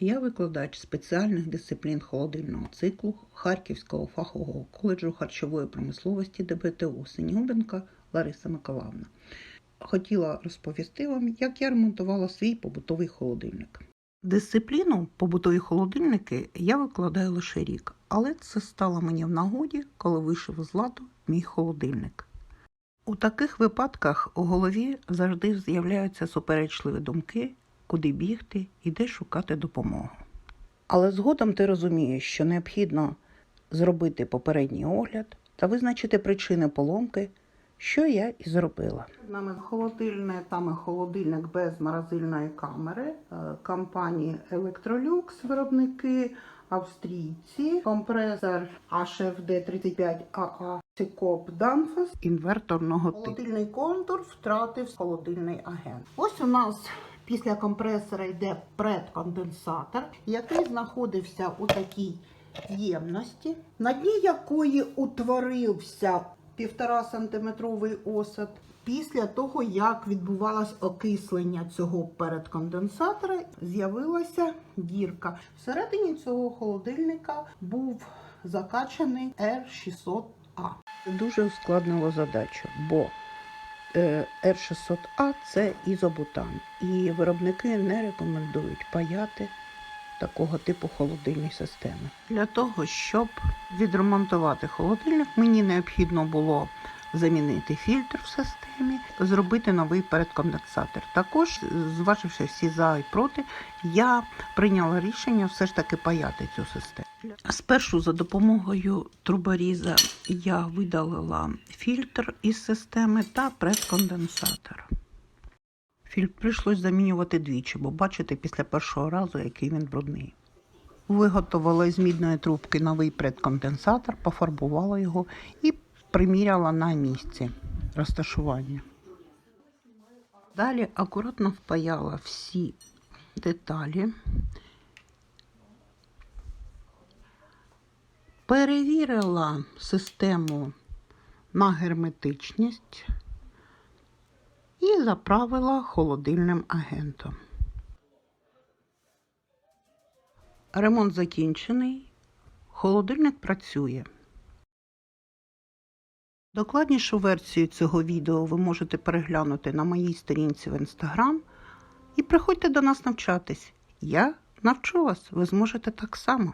Я викладач спеціальних дисциплін холодильного циклу Харківського фахового коледжу харчової промисловості ДБТУ Синьобенка Лариса Миколаївна. Хотіла розповісти вам, як я ремонтувала свій побутовий холодильник. Дисципліну побутові холодильники я викладаю лише рік, але це стало мені в нагоді, коли вийшов з ладу мій холодильник. У таких випадках у голові завжди з'являються суперечливі думки, куди бігти і де шукати допомогу. Але згодом ти розумієш, що необхідно зробити попередній огляд та визначити причини поломки, що я і зробила. Нами холодильне, там холодильник без морозильної камери е, компанії Electrolux, виробники австрійці, компресор HFD 35AA Сикоп Danfoss інверторного типу. Холодильний контур втратив холодильний агент. Ось у нас після компресора йде предконденсатор, який знаходився у такій ємності, на дні якої утворився 1,5 сантиметровий осад. Після того, як відбувалось окислення цього передконденсатора, з'явилася дірка. Всередині цього холодильника був закачаний R600A. Дуже ускладнило задачу, бо R600A це ізобутан, і виробники не рекомендують паяти такого типу холодильні системи. Для того, щоб відремонтувати холодильник, мені необхідно було замінити фільтр в системі, зробити новий передконденсатор. Також, зваживши всі за і проти, я прийняла рішення все ж таки паяти цю систему. Спершу за допомогою труборіза я видалила фільтр із системи та предконденсатор. Фільтр прийшлось замінювати двічі, бо бачите після першого разу, який він брудний. Виготовила з мідної трубки новий предконденсатор, пофарбувала його і приміряла на місці розташування. Далі акуратно впаяла всі деталі, перевірила систему на герметичність і заправила холодильним агентом. Ремонт закінчений, холодильник працює. Докладнішу версію цього відео ви можете переглянути на моїй сторінці в Instagram і приходьте до нас навчатись. Я навчу вас, ви зможете так само.